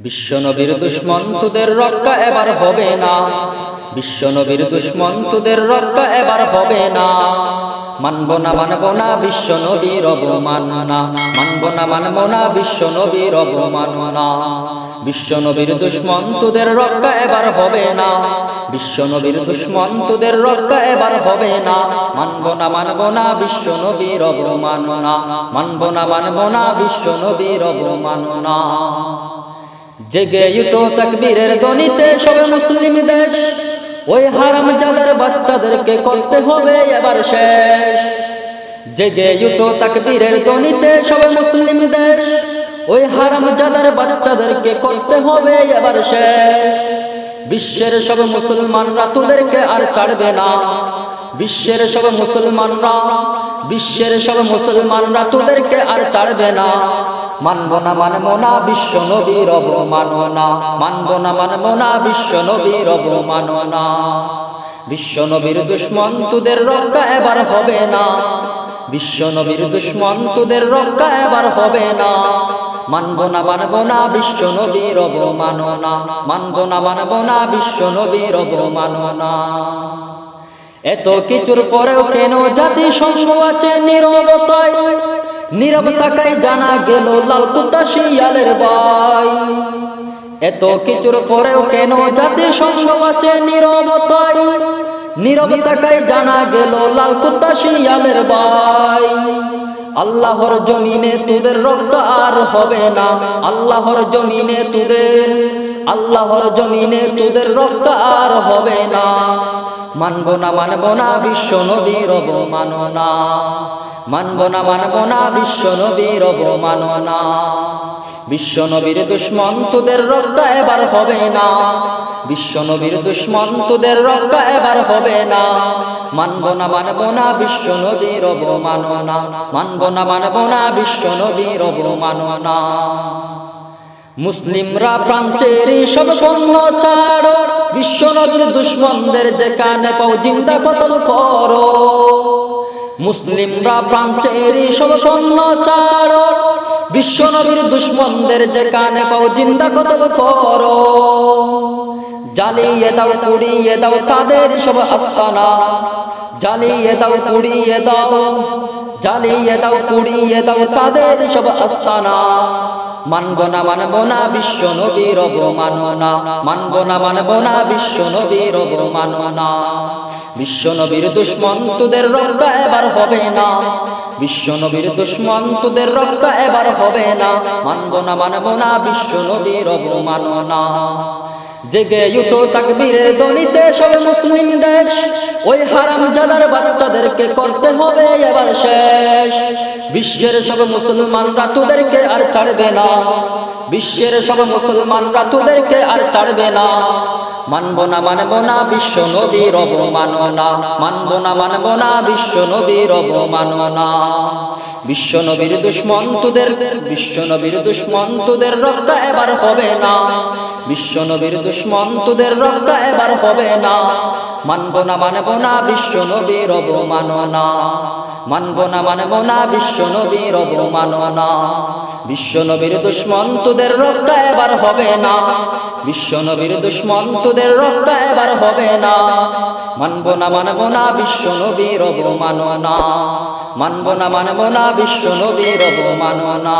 বিশ্বনবীর দুশ্মন্তদের রক্ষা এবার হবে না। বিশ্বনবীর দুশ্মন্তদের রক্ষা এবার হবে না। মানব না মানব না, বিশ্বনবীর অবমাননা মানব না মানব না, বিশ্বনবীর অবমাননা বিশ্বনবীর দুশ্মন্তদের রক্ষা এবার হবে না। বিশ্বনবীর দুশ্মন্তদের রক্ষা এবার হবে না। মানব না মানব না, বিশ্বনবীর অবমাননা মানব না মানব না, বিশ্বনবীর অবমাননা জেগে উঠো তাকবীরের ধ্বনিতে সবে মুসলিম দেশ। ওই হারাম যাদের বাচ্চাদেরকে করতে হবে এবার শেষ। জেগে উঠো তাকবীরের ধ্বনিতে সবে মুসলিম দেশ। ওই হারাম যাদের বাচ্চাদেরকে করতে হবে এবার শেষ। বিশ্বের সব মুসলমানরা তোদেরকে আর ছাড়বে না। বিশ্বের সব মুসলমানরা, বিশ্বের সব মুসলমানরা তোদেরকে আর ছাড়বে না। মানব না মানব না বিশ্ব নবীর অবমাননা। মানব না মানব না বিশ্ব নবীর অবমাননা। বিশ্ব নবীর দুশ্মন তোদের রক্ষা এবার হবে না। বিশ্ব নবীর দুশ্মন তোদের রক্ষা এবার হবে না। মানব না মানব না বিশ্ব নবীর অবমাননা। মানব না মানব না বিশ্ব নবীর অবমাননা। এত কিছুর পরেও কেন জাতি সংস আছে নিরবতায়? নীরব তাকাই জানা গেল, লাল কুত্তা শিয়ালের বাই এত কিছুর পরেও কেন জাতি সংসব আছে নীরবতায়? নীরব তাকাই জানা গেল, লাল কুত্তা শিয়ালের বাই আল্লাহর জমিনে তোদের রক্ত আর হবে না। আল্লাহর জমিনে তোদের, আল্লাহর জমিনে তোদের রক্ত আর হবে না। মানব না মানব না, বিশ্ব নবীর অবমাননা। মানব না মানব না, বিশ্ব নবীর অবমাননা। বিশ্ব নবীর রক্ষা এবার হবে না। রক্ষা এবার হবে না। মানব না মানব না অবমাননা। মানব না মানব না অবমাননা। মুসলিমরা প্রাঞ্চের সব পণ্য ছাড়ো বিশ্ব নবীর দুশ্মনদের যে কানে পাও, জিন্দা কতল করো। মুসলিমরা প্রাঞ্চের সব পণ্য ছাড়ো বিশ্ব নবীর দুশ্মনদের যে কানে পাও জিন্দা কতল করো। জ্বালিয়ে দাও, পুড়িয়ে দাও তাদের সব আস্তানা। জ্বালিয়ে দাও, পুড়িয়ে দাও। জ্বালিয়ে দাও, পুড়িয়ে দাও তাদের সব আস্তানা। মানব না মানব না বিশ্ব নবীর অবমাননা। মানব না মানব না বিশ্ব নবীর অবমাননা। বিশ্ব নবীর দুশ্মন তোদের রক্ষা এবার হবে না। বিশ্ব নবীর দুশ্মন তোদের রক্ষা এবার হবে না। মানব না মানব না বিশ্ব নবীর অবমাননা। জেগে উঠো তাকবীরের দলিতে সব মুসলিম দেশ। ওই হারাম জাদার বাচ্চাদেরকে করতে হবে এবার শেষ। বিশ্বের সব মুসলমানরা তোদেরকে আর ছাড়বে না। বিশ্বের সব মুসলমানরা তোদেরকে আর ছাড়বে না। মানব না মানব না, বিশ্ব নবীর অবমাননা। মানব না মানব না, বিশ্ব নবীর অবমাননা। বিশ্ব নবীর দুশ্মন তোদের, বিশ্ব নবীর দুশ্মন তোদের রক্ষা এবার হবে না। বিশ্ব নবীর দুশ্মন তোদের রক্ষা এবার হবে না। মানব না মানব না বিশ্ব নবীর অবমাননা। মানব না মানব না বিশ্ব নবীর অবমাননা। বিশ্ব নবীর দুশ্মন তোদের রক্ষা এবার হবে না। বিশ্ব নবীর দুশ্মন তোদের রক্ষা এবার হবে না। মানব না মানব না বিশ্ব নবীর অবমাননা। মানব না মানব না বিশ্ব নবীর অবমাননা।